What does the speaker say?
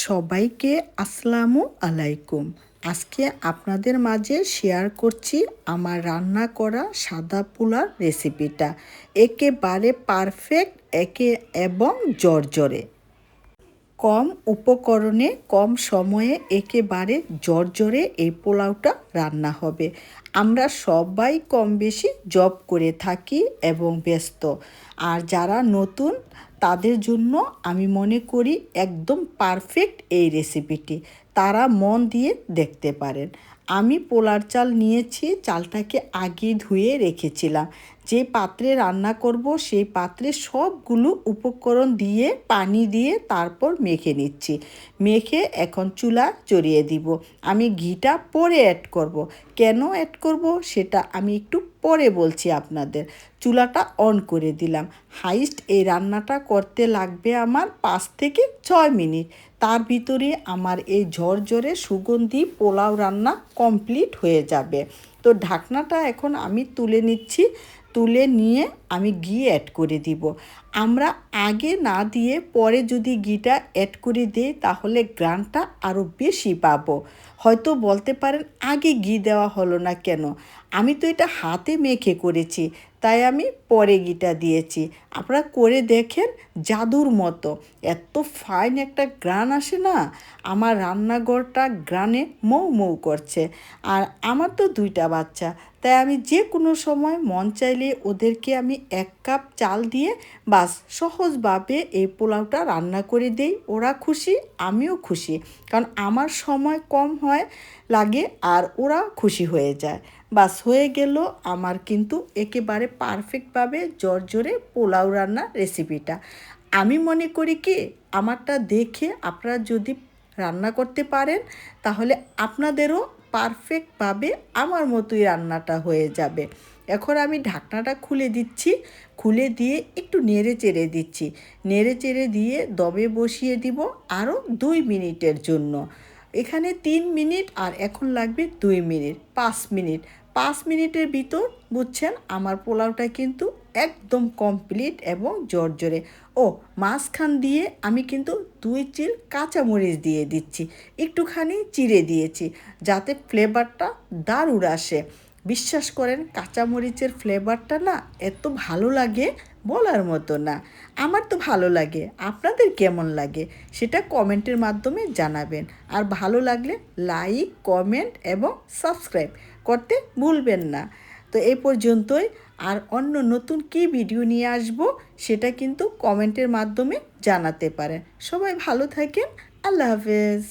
সবাইকে আসসালামু আলাইকুম। আজকে আপনাদের মাঝে শেয়ার করছি আমার রান্না করা সাদা পোলার রেসিপিটা একেবারে পারফেক্ট একে এবং জর্জরে কম উপকরণে, কম সময়ে একেবারে জর্জরে এই পোলাওটা রান্না হবে। আমরা সবাই কম বেশি জব করে থাকি এবং ব্যস্ত। আর যারা নতুন, তাদের জন্য আমি মনে করি একদম পারফেক্ট এই রেসিপিটি। তারা মন দিয়ে দেখতে পারেন। আমি পোলার চাল নিয়েছি, চালটাকে আগে ধুয়ে রেখেছিলাম। যে পাত্রে রান্না করব, সেই পাত্রে সবগুলো উপকরণ দিয়ে, পানি দিয়ে তারপর মেখে নিচ্ছি। মেখে এখন চুলা চড়িয়ে দিব। আমি ঘিটা পরে অ্যাড করব। কেন অ্যাড করব সেটা আমি একটু পরে বলছি আপনাদের। চুলাটা অন করে দিলাম। হাইস্ট এই রান্নাটা করতে লাগবে আমার পাঁচ থেকে ছয় মিনিট। তার ভিতরে আমার এই ঝরঝরে সুগন্ধি পোলাও রান্না কমপ্লিট হয়ে যাবে। তো ঢাকনাটা এখন আমি তুলে নিচ্ছি তুলে নিয়ে আমি ঘি অ্যাড করে দিব। আমরা আগে না দিয়ে পরে যদি ঘিটা অ্যাড করে দিই, তাহলে গ্রানটা আরও বেশি পাবো। হয়তো বলতে পারেন আগে ঘি দেওয়া হলো না কেন? আমি তো এটা হাতে মেখে করেছি, তাই আমি পরে ঘিটা দিয়েছি। আপনারা করে দেখেন জাদুর মতো। এত ফাইন একটা গ্রান আসে না? আমার রান্নাঘরটা গ্রানে মৌ মৌ করছে। আর আমার তো দুইটা বাচ্চা। তাই আমি যে কোনো সময় মন চাইলে ওদেরকে আমি এক কাপ চাল দিয়ে বাস সহজভাবে এই পোলাওটা রান্না করে দেই। ওরা খুশি, আমিও খুশি। কারণ আমার সময় কম হয়, লাগে আর ওরা খুশি হয়ে যায়। বাস হয়ে গেল আমার কিন্তু একেবারে পারফেক্টভাবে জর্জরে পোলাও রান্নার রেসিপিটা। আমি মনে করি কি, আমারটা দেখে আপনারা যদি রান্না করতে পারেন, তাহলে আপনাদেরও পারফেক্টভাবে আমার মতোই রান্নাটা হয়ে যাবে। এখন আমি ঢাকনাটা খুলে দিচ্ছি। খুলে দিয়ে একটু নেড়ে চেড়ে দিচ্ছি। নেড়ে চেড়ে দিয়ে দবে বসিয়ে দিব আরও দুই মিনিটের জন্য। এখানে তিন মিনিট আর এখন লাগবে দুই মিনিট, পাঁচ মিনিট। পাঁচ মিনিটের ভিতর বুঝছেন আমার পোলাওটা কিন্তু একদম কমপ্লিট এবং জর্জরে। ও, মাঝখান দিয়ে আমি কিন্তু দুই চিল কাঁচামরিচ দিয়ে দিচ্ছি, একটুখানি চিড়ে দিয়েছি, যাতে ফ্লেভারটা দারুণ আসে। বিশ্বাস করেন, কাঁচামরিচের ফ্লেভারটা না এত ভালো লাগে বলার মতো না। আমার তো ভালো লাগে, আপনাদের কেমন লাগে সেটা কমেন্টের মাধ্যমে জানাবেন। আর ভালো লাগলে লাইক, কমেন্ট এবং সাবস্ক্রাইব করতে ভুলবেন না। তো এই পর্যন্তই। আর অন্য নতুন কি ভিডিও নিয়ে আসব, সেটা কিন্তু কমেন্টের মাধ্যমে জানাতে পারেন। সবাই ভালো থাকেন। আল্লাহ হাফেজ।